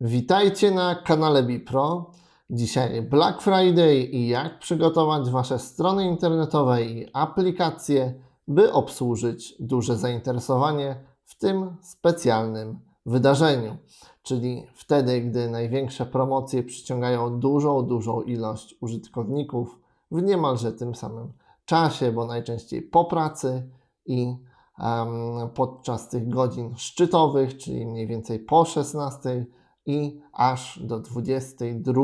Witajcie na kanale Bipro. Dzisiaj Black Friday i jak przygotować Wasze strony internetowe i aplikacje, by obsłużyć duże zainteresowanie w tym specjalnym wydarzeniu. Czyli wtedy, gdy największe promocje przyciągają dużą, dużą ilość użytkowników w niemalże tym samym czasie, bo najczęściej po pracy i em, podczas tych godzin szczytowych, czyli mniej więcej po 16 i aż do 22,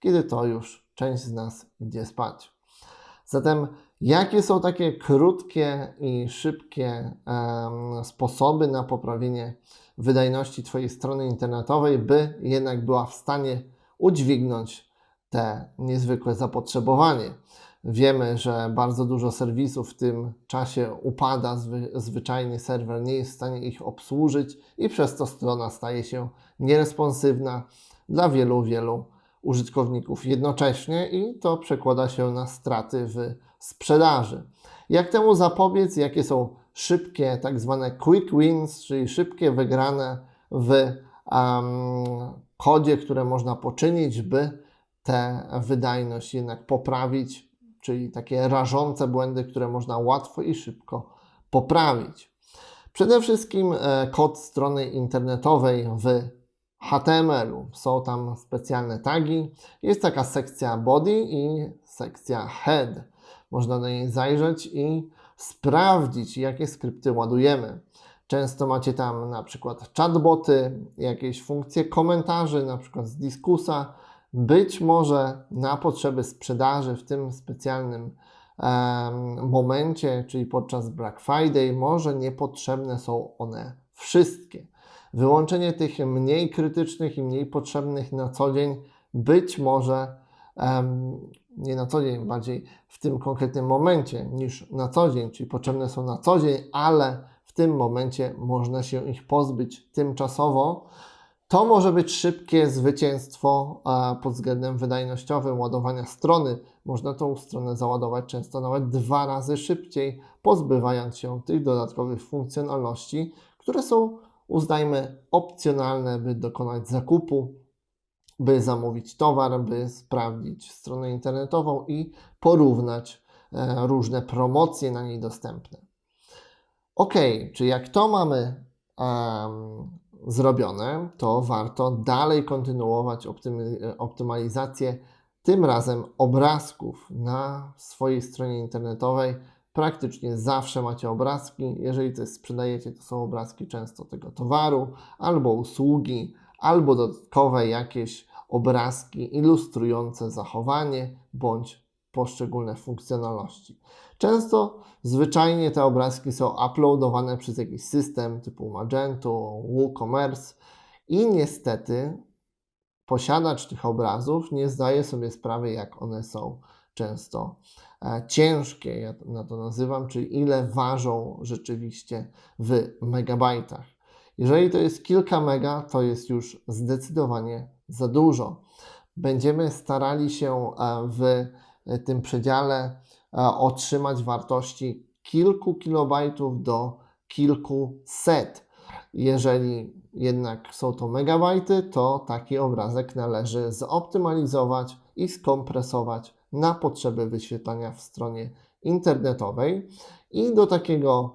kiedy to już część z nas idzie spać. Zatem, jakie są takie krótkie i szybkie em, sposoby na poprawienie wydajności Twojej strony internetowej, by jednak była w stanie udźwignąć te niezwykłe zapotrzebowanie? Wiemy, że bardzo dużo serwisów w tym czasie upada, zwy, zwyczajnie serwer nie jest w stanie ich obsłużyć i przez to strona staje się nieresponsywna dla wielu, wielu użytkowników jednocześnie i to przekłada się na straty w sprzedaży. Jak temu zapobiec? Jakie są szybkie, tak zwane quick wins, czyli szybkie wygrane w um, kodzie, które można poczynić, by tę wydajność jednak poprawić, czyli takie rażące błędy, które można łatwo i szybko poprawić. Przede wszystkim e, kod strony internetowej w HTML-u. Są tam specjalne tagi. Jest taka sekcja body i sekcja head. Można do niej zajrzeć i sprawdzić, jakie skrypty ładujemy. Często macie tam na przykład chatboty, jakieś funkcje komentarzy, na przykład z Diskusa. Być może na potrzeby sprzedaży w tym specjalnym em, momencie, czyli podczas Black Friday, może niepotrzebne są one wszystkie. Wyłączenie tych mniej krytycznych i mniej potrzebnych na co dzień, być może em, nie na co dzień, bardziej w tym konkretnym momencie niż na co dzień, czyli potrzebne są na co dzień, ale w tym momencie można się ich pozbyć tymczasowo. To może być szybkie zwycięstwo pod względem wydajnościowym ładowania strony. Można tą stronę załadować często nawet dwa razy szybciej, pozbywając się tych dodatkowych funkcjonalności, które są, uznajmy, opcjonalne, by dokonać zakupu, by zamówić towar, by sprawdzić stronę internetową i porównać e, różne promocje na niej dostępne. Ok, czy jak to mamy zrobione, to warto dalej kontynuować optymalizację, tym razem obrazków na swojej stronie internetowej. Praktycznie zawsze macie obrazki. Jeżeli coś sprzedajecie, to są obrazki często tego towaru, albo usługi, albo dodatkowe jakieś obrazki ilustrujące zachowanie bądź poszczególne funkcjonalności. Często zwyczajnie te obrazki są uploadowane przez jakiś system typu Magento, WooCommerce i niestety posiadacz tych obrazów nie zdaje sobie sprawy, jak one są często e, ciężkie, ja na to nazywam, czyli ile ważą rzeczywiście w megabajtach. Jeżeli to jest kilka mega, to jest już zdecydowanie za dużo. Będziemy starali się e, w tym przedziale e, otrzymać wartości kilku kilobajtów do kilkuset. Jeżeli jednak są to megabajty, to taki obrazek należy zoptymalizować i skompresować na potrzeby wyświetlania w stronie internetowej. I do, takiego,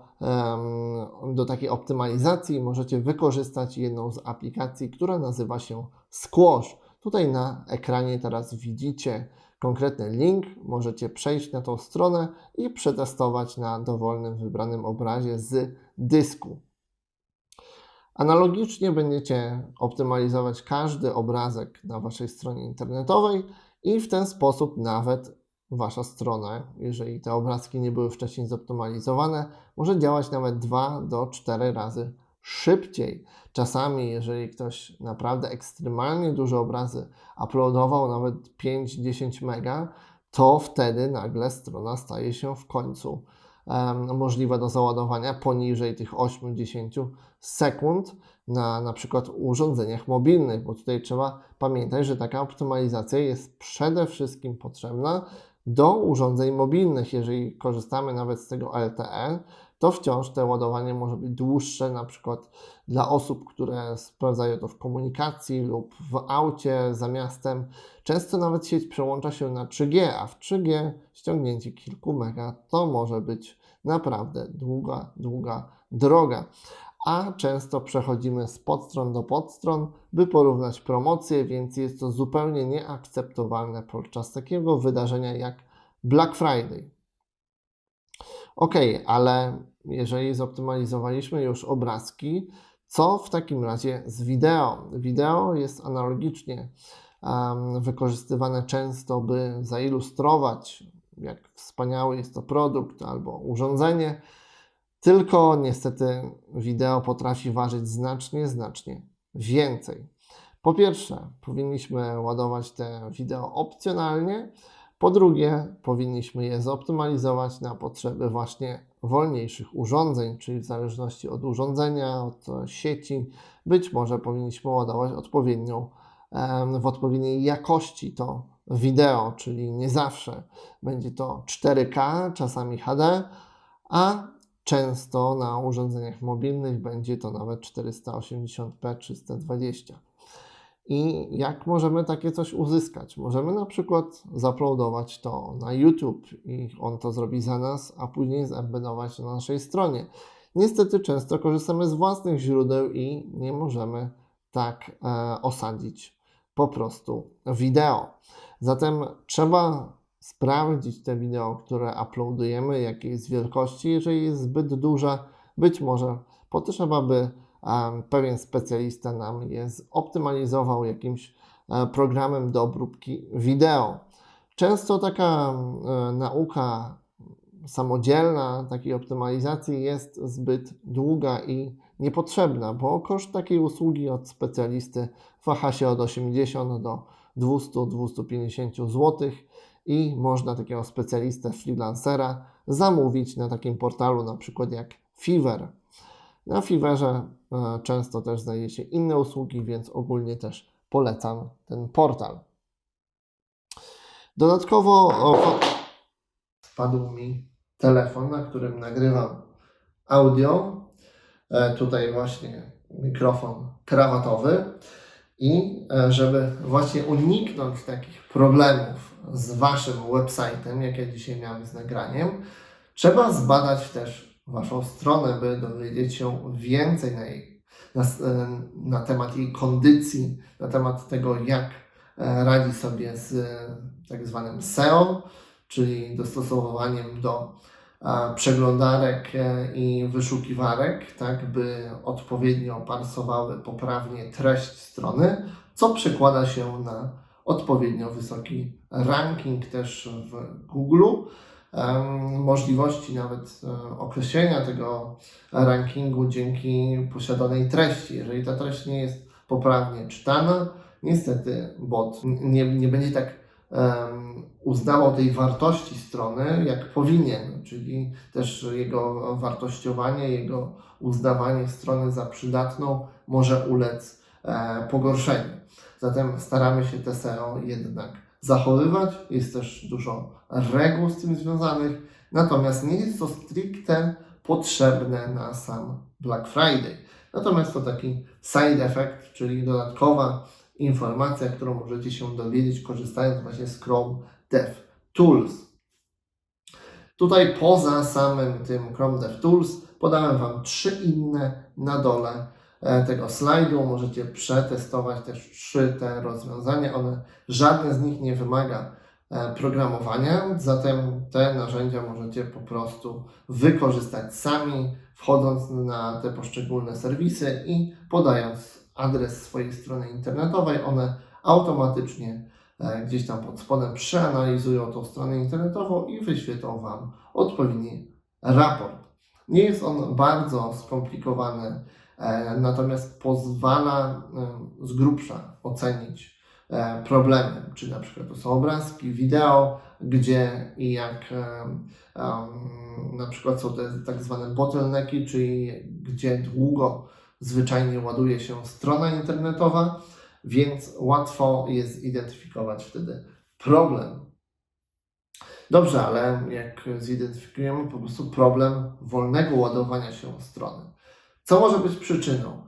do takiej optymalizacji możecie wykorzystać jedną z aplikacji, która nazywa się Squash. Tutaj na ekranie teraz widzicie konkretny link. Możecie przejść na tą stronę i przetestować na dowolnym wybranym obrazie z dysku. Analogicznie będziecie optymalizować każdy obrazek na Waszej stronie internetowej i w ten sposób nawet Wasza strona, jeżeli te obrazki nie były wcześniej zoptymalizowane, może działać nawet 2 do 4 razy szybciej. Czasami, jeżeli ktoś naprawdę ekstremalnie duże obrazy uploadował, nawet 5-10 mega, to wtedy nagle strona staje się w końcu um, możliwa do załadowania poniżej tych 8-10 sekund na na przykład urządzeniach mobilnych, bo tutaj trzeba pamiętać, że taka optymalizacja jest przede wszystkim potrzebna do urządzeń mobilnych. Jeżeli korzystamy nawet z tego LTE, to wciąż te ładowanie może być dłuższe, na przykład dla osób, które sprawdzają to w komunikacji lub w aucie za miastem. Często nawet sieć przełącza się na 3G, a w 3G ściągnięcie kilku mega to może być naprawdę długa, długa droga. A często przechodzimy z podstron do podstron, by porównać promocje, więc jest to zupełnie nieakceptowalne podczas takiego wydarzenia jak Black Friday. Ok, ale jeżeli zoptymalizowaliśmy już obrazki, co w takim razie z wideo? Wideo jest analogicznie um, wykorzystywane często, by zailustrować, jak wspaniały jest to produkt albo urządzenie, tylko niestety wideo potrafi ważyć znacznie, znacznie więcej. Po pierwsze, powinniśmy ładować te wideo opcjonalnie. Po drugie, powinniśmy je zoptymalizować na potrzeby właśnie wolniejszych urządzeń, czyli w zależności od urządzenia, od sieci, być może powinniśmy ładować odpowiednią, w odpowiedniej jakości to wideo, czyli nie zawsze będzie to 4K, czasami HD, a często na urządzeniach mobilnych będzie to nawet 480p 320. I jak możemy takie coś uzyskać? Możemy na przykład zaploadować to na YouTube i on to zrobi za nas, a później zembedować na naszej stronie. Niestety często korzystamy z własnych źródeł i nie możemy tak e, osadzić po prostu wideo. Zatem trzeba sprawdzić te wideo, które uploadujemy, jakiej jest wielkości. Jeżeli jest zbyt duże, być może potrzeba by pewien specjalista nam je zoptymalizował jakimś e, programem do obróbki wideo. Często taka e, nauka samodzielna takiej optymalizacji jest zbyt długa i niepotrzebna, bo koszt takiej usługi od specjalisty waha się od 80 do 200-250 zł i można takiego specjalistę, freelancera zamówić na takim portalu na przykład jak Fiverr. Na Fiverrze e, często też znajdziecie inne usługi, więc ogólnie też polecam ten portal. Dodatkowo wpadł mi telefon, na którym nagrywam audio. E, tutaj właśnie mikrofon krawatowy. I e, żeby właśnie uniknąć takich problemów z Waszym website'em, jak ja dzisiaj miałem z nagraniem, trzeba zbadać też Waszą stronę, by dowiedzieć się więcej na, jej, na, e, na temat jej kondycji, na temat tego, jak e, radzi sobie z e, tak zwanym SEO, czyli dostosowaniem do przeglądarek i wyszukiwarek, tak by odpowiednio parsowały poprawnie treść strony, co przekłada się na odpowiednio wysoki ranking też w Google możliwości nawet e, określenia tego rankingu dzięki posiadanej treści. Jeżeli ta treść nie jest poprawnie czytana, niestety bot nie, nie będzie tak uznawał tej wartości strony, jak powinien, czyli też jego wartościowanie, jego uznawanie strony za przydatną może ulec e, pogorszeniu. Zatem staramy się te SEO jednak zachowywać. Jest też dużo reguł z tym związanych, natomiast nie jest to stricte potrzebne na sam Black Friday. Natomiast to taki side effect, czyli dodatkowa informacja, którą możecie się dowiedzieć korzystając właśnie z Chrome Dev Tools. Tutaj poza samym tym Chrome Dev Tools podałem Wam trzy inne na dole tego slajdu. Możecie przetestować też trzy te rozwiązania. One, żadne z nich nie wymaga e, programowania, zatem te narzędzia możecie po prostu wykorzystać sami, wchodząc na te poszczególne serwisy i podając adres swojej strony internetowej. One automatycznie e, gdzieś tam pod spodem przeanalizują tą stronę internetową i wyświetlą Wam odpowiedni raport. Nie jest on bardzo skomplikowany E, natomiast pozwala e, z grubsza ocenić e, problemy, czy na przykład to są obrazki, wideo, gdzie i jak na przykład są te tak zwane bottlenecki, czyli gdzie długo zwyczajnie ładuje się strona internetowa, więc łatwo jest zidentyfikować wtedy problem. Dobrze, ale jak zidentyfikujemy po prostu problem wolnego ładowania się strony, co może być przyczyną?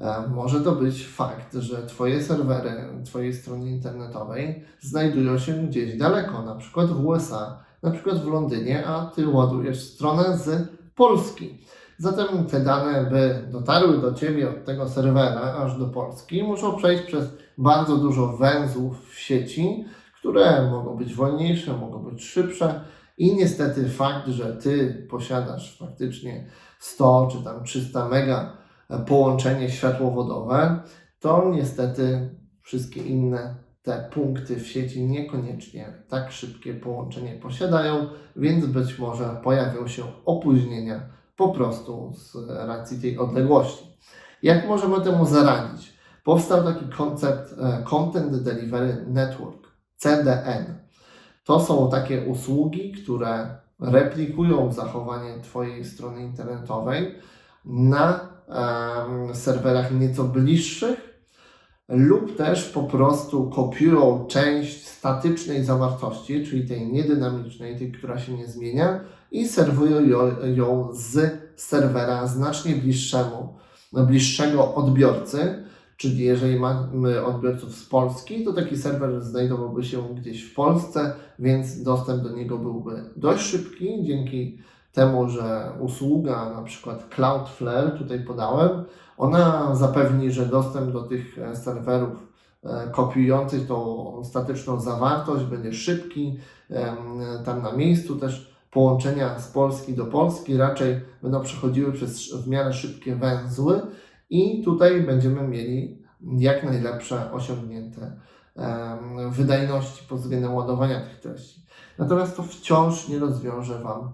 E, Może to być fakt, że Twoje serwery Twojej strony internetowej znajdują się gdzieś daleko, na przykład w USA, na przykład w Londynie, a Ty ładujesz stronę z Polski. Zatem te dane, by dotarły do Ciebie od tego serwera aż do Polski, muszą przejść przez bardzo dużo węzłów w sieci, które mogą być wolniejsze, mogą być szybsze i niestety fakt, że Ty posiadasz faktycznie 100 czy tam 300 mega połączenie światłowodowe, to niestety wszystkie inne te punkty w sieci niekoniecznie tak szybkie połączenie posiadają, więc być może pojawią się opóźnienia po prostu z racji tej odległości. Jak możemy temu zaradzić? Powstał taki koncept e, Content Delivery Network, CDN. To są takie usługi, które replikują zachowanie Twojej strony internetowej na em, serwerach nieco bliższych lub też po prostu kopiują część statycznej zawartości, czyli tej niedynamicznej, tej, która się nie zmienia i serwują ją, ją z serwera znacznie bliższemu, bliższego odbiorcy, czyli jeżeli mamy odbiorców z Polski, to taki serwer znajdowałby się gdzieś w Polsce, więc dostęp do niego byłby dość szybki dzięki temu, że usługa, na przykład Cloudflare, tutaj podałem, ona zapewni, że dostęp do tych e, serwerów e, kopiujących tą statyczną zawartość będzie szybki. Em, Tam na miejscu też połączenia z Polski do Polski raczej będą przechodziły przez w miarę szybkie węzły i tutaj będziemy mieli jak najlepsze osiągnięte wydajności pod względem ładowania tych treści. Natomiast to wciąż nie rozwiąże Wam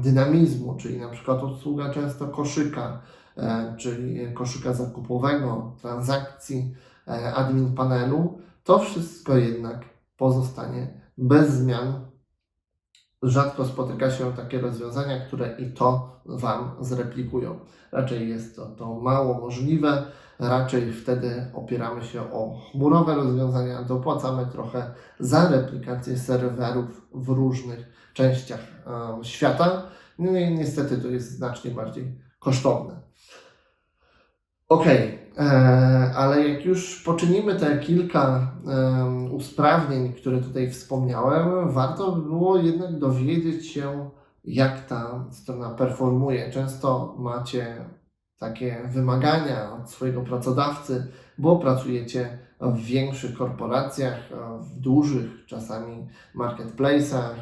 dynamizmu, czyli na przykład obsługa często koszyka, e, czyli koszyka zakupowego, transakcji, e, admin panelu, to wszystko jednak pozostanie bez zmian. Rzadko spotyka się takie rozwiązania, które i to Wam zreplikują. Raczej jest to, to mało możliwe, raczej wtedy opieramy się o chmurowe rozwiązania, dopłacamy trochę za replikację serwerów w różnych częściach świata. No i niestety to jest znacznie bardziej kosztowne. Ok, ale jak już poczynimy te kilka usprawnień, które tutaj wspomniałem, warto by było jednak dowiedzieć się, jak ta strona performuje. Często macie takie wymagania od swojego pracodawcy, bo pracujecie w większych korporacjach, w dużych czasami marketplace'ach,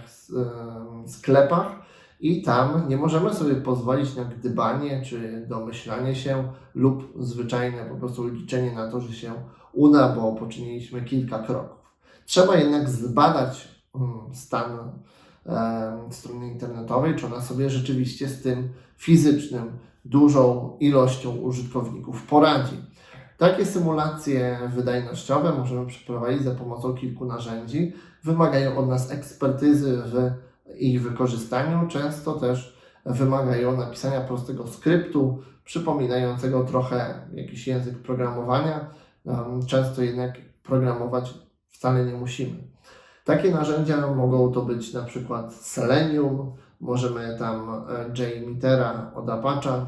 sklepach i tam nie możemy sobie pozwolić na gdybanie czy domyślanie się lub zwyczajne po prostu liczenie na to, że się uda, bo poczyniliśmy kilka kroków. Trzeba jednak zbadać mm, stan em, strony internetowej, czy ona sobie rzeczywiście z tym fizycznym, dużą ilością użytkowników poradzi. Takie symulacje wydajnościowe możemy przeprowadzić za pomocą kilku narzędzi. Wymagają od nas ekspertyzy w ich wykorzystaniu, często też wymagają napisania prostego skryptu, przypominającego trochę jakiś język programowania. Często jednak programować wcale nie musimy. Takie narzędzia mogą to być na przykład Selenium, możemy tam e, JMeter'a od Apache'a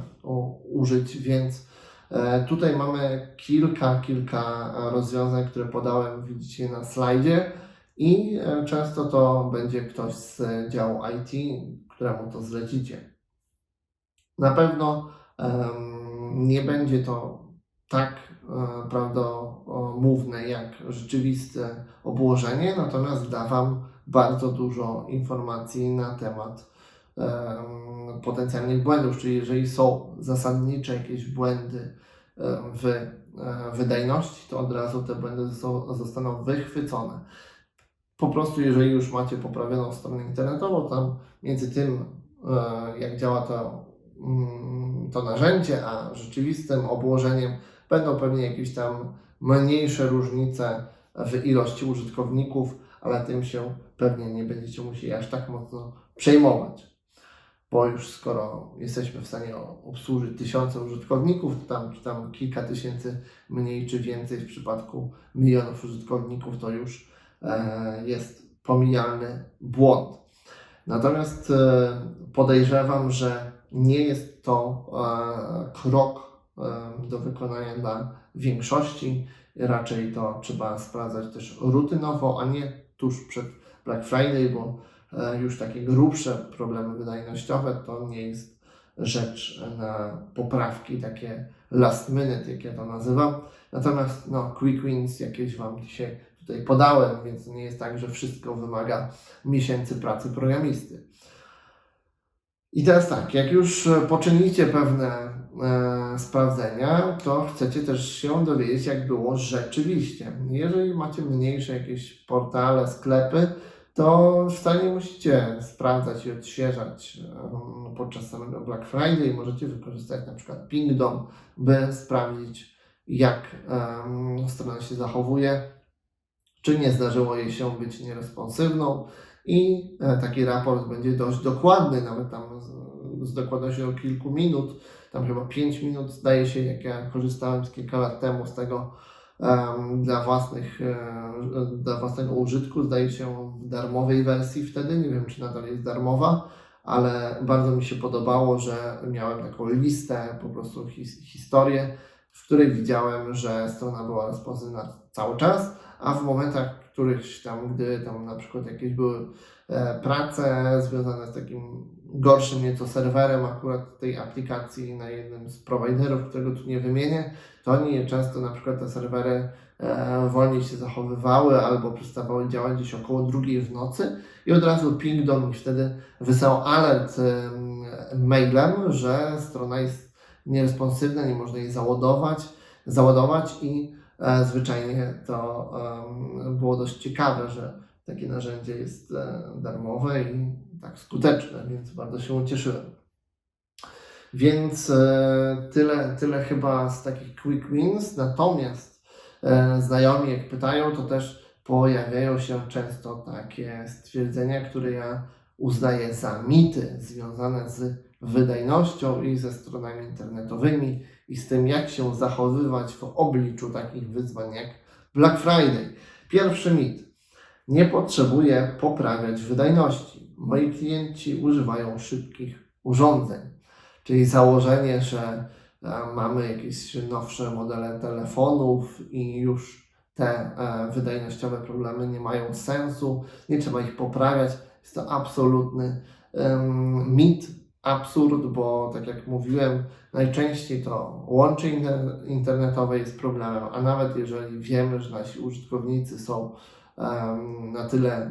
użyć, więc e, tutaj mamy kilka, kilka e, rozwiązań, które podałem, widzicie na slajdzie i e, często to będzie ktoś z działu IT, któremu to zlecicie. Na pewno nie będzie to tak e, prawdomówne jak rzeczywiste obłożenie, natomiast da Wam bardzo dużo informacji na temat em, potencjalnych błędów, czyli jeżeli są zasadnicze jakieś błędy w e, wydajności, to od razu te błędy zostaną wychwycone. Po prostu, jeżeli już macie poprawioną stronę internetową, tam między tym, e, jak działa to, mm, to narzędzie, a rzeczywistym obłożeniem, będą pewnie jakieś tam mniejsze różnice w ilości użytkowników, ale tym się pewnie nie będziecie musieli aż tak mocno przejmować. Bo już skoro jesteśmy w stanie obsłużyć tysiące użytkowników, to tam, czy tam kilka tysięcy mniej czy więcej w przypadku milionów użytkowników, to już jest pomijalny błąd. Natomiast e, podejrzewam, że nie jest to e, krok e, do wykonania dla większości. Raczej to trzeba sprawdzać też rutynowo, a nie tuż przed Black Friday, bo e, już takie grubsze problemy wydajnościowe to nie jest rzecz na poprawki, takie last minute, jak ja to nazywam. Natomiast no, quick wins jakieś Wam dzisiaj tutaj podałem, więc nie jest tak, że wszystko wymaga miesięcy pracy programisty. I teraz tak, jak już e, poczynicie pewne e, sprawdzenia, to chcecie też się dowiedzieć, jak było rzeczywiście. Jeżeli macie mniejsze jakieś portale, sklepy, to wcale nie musicie sprawdzać i odświeżać em, podczas samego Black Friday. Możecie wykorzystać na przykład Pingdom, by sprawdzić, jak em, strona się zachowuje, czy nie zdarzyło jej się być nieresponsywną. I e, taki raport będzie dość dokładny, nawet tam z, z dokładnością kilku minut, tam chyba 5 minut zdaje się, jak ja korzystałem z kilka lat temu z tego em, dla, własnych, e, dla własnego użytku, zdaje się w darmowej wersji wtedy, nie wiem czy nadal jest darmowa, ale bardzo mi się podobało, że miałem taką listę, po prostu his, historię, w której widziałem, że strona była responsywna cały czas, a w momentach którychś tam, gdy tam na przykład jakieś były e, prace związane z takim gorszym nieco serwerem akurat tej aplikacji na jednym z prowajderów, którego tu nie wymienię, to oni często na przykład te serwery e, wolniej się zachowywały albo przestawały działać gdzieś około drugiej w nocy i od razu ping do mnie wtedy wysłał alert e, mailem, że strona jest nieresponsywna, nie można jej załadować, załadować i zwyczajnie to było dość ciekawe, że takie narzędzie jest e, darmowe i tak skuteczne, więc bardzo się ucieszyłem. Więc e, tyle, tyle chyba z takich quick wins. Natomiast e, znajomi, jak pytają, to też pojawiają się często takie stwierdzenia, które ja uznaję za mity związane z wydajnością i ze stronami internetowymi i z tym, jak się zachowywać w obliczu takich wyzwań jak Black Friday. Pierwszy mit. Nie potrzebuję poprawiać wydajności. Moi klienci używają szybkich urządzeń. Czyli założenie, że e, mamy jakieś nowsze modele telefonów i już te e, wydajnościowe problemy nie mają sensu, nie trzeba ich poprawiać. Jest to absolutny em, mit, absurd, bo tak jak mówiłem, najczęściej to łącze inter- internetowe jest problemem, a nawet jeżeli wiemy, że nasi użytkownicy są em, na tyle e,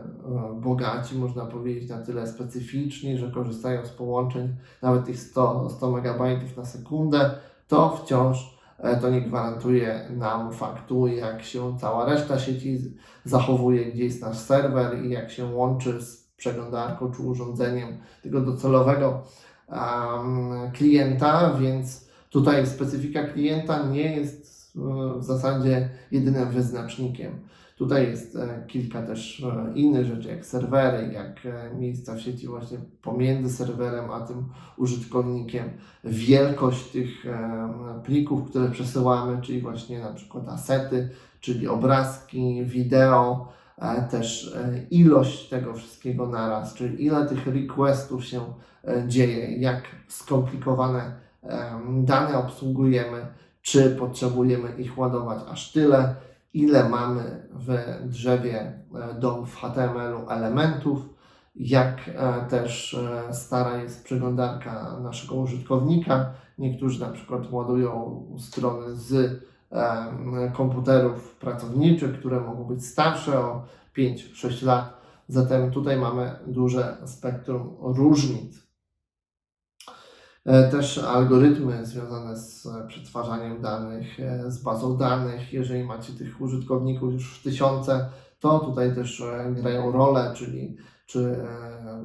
bogaci, można powiedzieć, na tyle specyficzni, że korzystają z połączeń nawet tych 100, 100 MB na sekundę, to wciąż e, to nie gwarantuje nam faktu, jak się cała reszta sieci zachowuje, gdzie jest nasz serwer i jak się łączy z przeglądarką czy urządzeniem tego docelowego em, klienta, więc tutaj specyfika klienta nie jest e, w zasadzie jedynym wyznacznikiem. Tutaj jest e, kilka też e, innych rzeczy, jak serwery, jak miejsca w sieci właśnie pomiędzy serwerem a tym użytkownikiem, wielkość tych plików, które przesyłamy, czyli właśnie na przykład asety, czyli obrazki, wideo, też e, ilość tego wszystkiego naraz, czyli ile tych requestów się e, dzieje, jak skomplikowane dane obsługujemy, czy potrzebujemy ich ładować aż tyle, ile mamy w drzewie e, domów HTML-u elementów, jak też stara jest przeglądarka naszego użytkownika. Niektórzy na przykład ładują strony z komputerów pracowniczych, które mogą być starsze o 5-6 lat. Zatem tutaj mamy duże spektrum różnic. E, Też algorytmy związane z e, przetwarzaniem danych, e, z bazą danych. Jeżeli macie tych użytkowników już w tysiące, to tutaj też grają rolę, czyli czy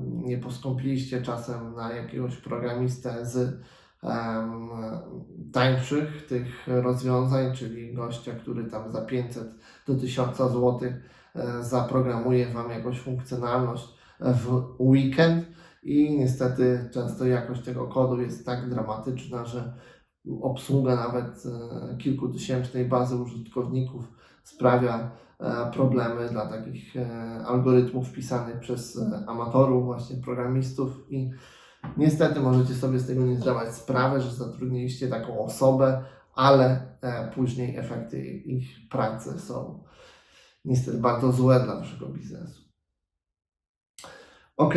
nie postąpiliście czasem na jakiegoś programistę z tańszych tych rozwiązań, czyli gościa, który tam za 500 do 1000 zł e, zaprogramuje Wam jakąś funkcjonalność w weekend i niestety często jakość tego kodu jest tak dramatyczna, że obsługa nawet e, kilkutysięcznej bazy użytkowników sprawia e, problemy dla takich algorytmów pisanych przez amatorów, właśnie programistów i niestety możecie sobie z tego nie zdawać sprawy, że zatrudniliście taką osobę, ale e, później efekty ich pracy są niestety bardzo złe dla waszego biznesu. Ok,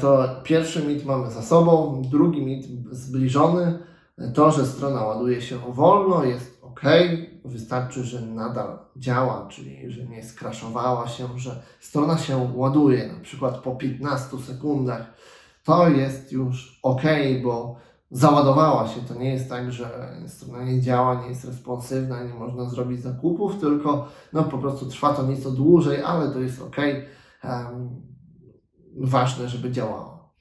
to pierwszy mit mamy za sobą. Drugi mit zbliżony. To, że strona ładuje się wolno, jest ok. Wystarczy, że nadal działa, czyli że nie skraszowała się, że strona się ładuje, na przykład po 15 sekundach. To jest już ok, bo załadowała się. To nie jest tak, że strona nie działa, nie jest responsywna, nie można zrobić zakupów, tylko no, po prostu trwa to nieco dłużej, ale to jest ok. Um, ważne, żeby działało.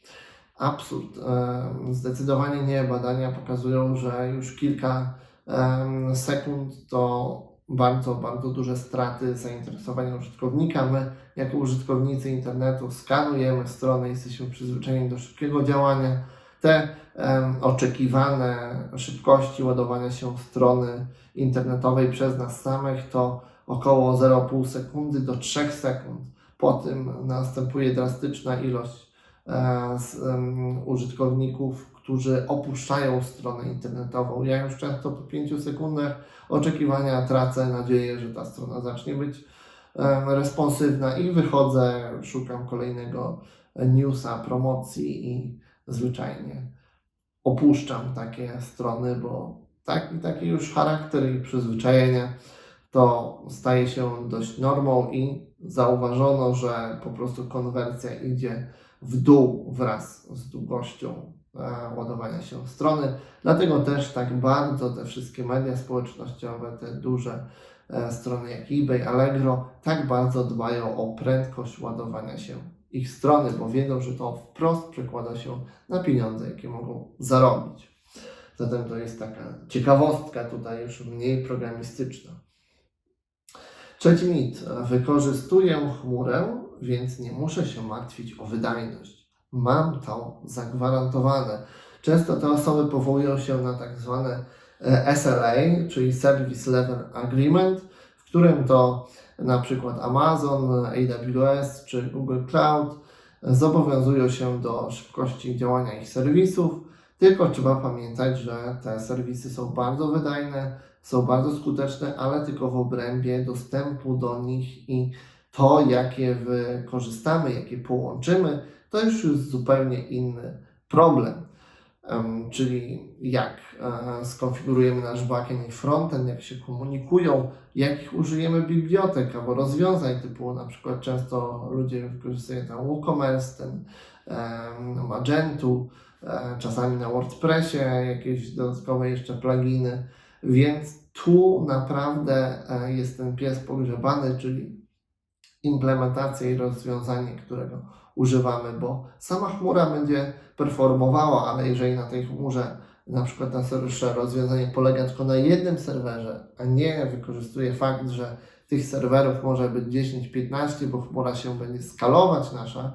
Absurd. Um, zdecydowanie nie. Badania pokazują, że już kilka um, sekund to bardzo, bardzo duże straty zainteresowania użytkownika. My, jako użytkownicy internetu, skanujemy strony, jesteśmy przyzwyczajeni do szybkiego działania. Te um, oczekiwane szybkości ładowania się strony internetowej przez nas samych to około 0,5 sekundy do 3 sekund. Po tym następuje drastyczna ilość z, um, użytkowników, którzy opuszczają stronę internetową. Ja już często po 5 sekundach oczekiwania tracę nadzieję, że ta strona zacznie być responsywna i wychodzę, szukam kolejnego newsa, promocji i zwyczajnie opuszczam takie strony, bo taki, taki już charakter i przyzwyczajenia to staje się dość normą i zauważono, że po prostu konwersja idzie w dół wraz z długością e, ładowania się strony. Dlatego też tak bardzo te wszystkie media społecznościowe, te duże e, strony jak eBay, Allegro, tak bardzo dbają o prędkość ładowania się ich strony, bo wiedzą, że to wprost przekłada się na pieniądze, jakie mogą zarobić. Zatem to jest taka ciekawostka tutaj już mniej programistyczna. Trzeci mit. Wykorzystuję chmurę, więc nie muszę się martwić o wydajność. Mam to zagwarantowane. Często te osoby powołują się na tak zwane e, SLA, czyli Service Level Agreement, w którym to na przykład Amazon, AWS czy Google Cloud zobowiązują się do szybkości działania ich serwisów, tylko trzeba pamiętać, że te serwisy są bardzo wydajne, są bardzo skuteczne, ale tylko w obrębie dostępu do nich i to, jakie wykorzystamy, jakie połączymy, to już jest zupełnie inny problem. Czyli jak e, skonfigurujemy nasz backend i frontend, jak się komunikują, jakich użyjemy bibliotek albo rozwiązań typu na przykład często ludzie wykorzystują tam WooCommerce, ten Magentu, e, czasami na WordPressie jakieś dodatkowe jeszcze pluginy, więc tu naprawdę e, jest ten pies pogrzebany, czyli implementacja i rozwiązanie, którego używamy, bo sama chmura będzie performowała, ale jeżeli na tej chmurze na przykład nasze rozwiązanie polega tylko na jednym serwerze, a nie wykorzystuje fakt, że tych serwerów może być 10-15, bo chmura się będzie skalować nasza,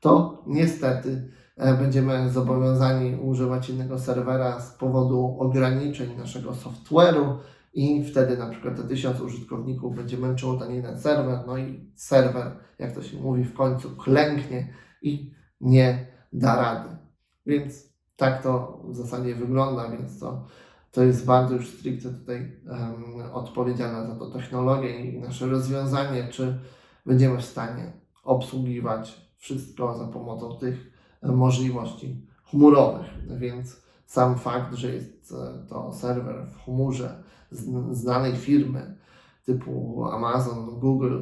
to niestety e, będziemy zobowiązani używać innego serwera z powodu ograniczeń naszego software'u i wtedy na przykład te tysiąc użytkowników będzie męczyło ten jeden serwer, no i serwer, jak to się mówi, w końcu klęknie i nie da rady. Więc tak to w zasadzie wygląda, więc to, to jest bardzo już stricte tutaj um, odpowiedzialna za to technologia i nasze rozwiązanie, czy będziemy w stanie obsługiwać wszystko za pomocą tych możliwości chmurowych. Więc sam fakt, że jest e, to serwer w chmurze znanej firmy typu Amazon, Google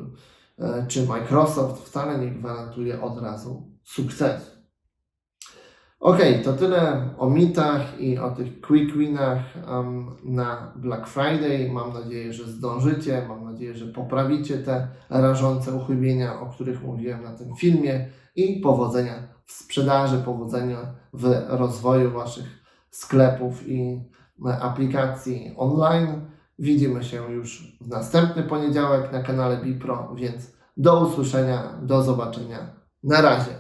e, czy Microsoft wcale nie gwarantuje od razu sukcesu. Ok, to tyle o mitach i o tych quick winach um, na Black Friday. Mam nadzieję, że zdążycie, mam nadzieję, że poprawicie te rażące uchybienia, o których mówiłem na tym filmie i powodzenia w sprzedaży, powodzenia w rozwoju Waszych sklepów i aplikacji online. Widzimy się już w następny poniedziałek na kanale Bipro, więc do usłyszenia, do zobaczenia. Na razie.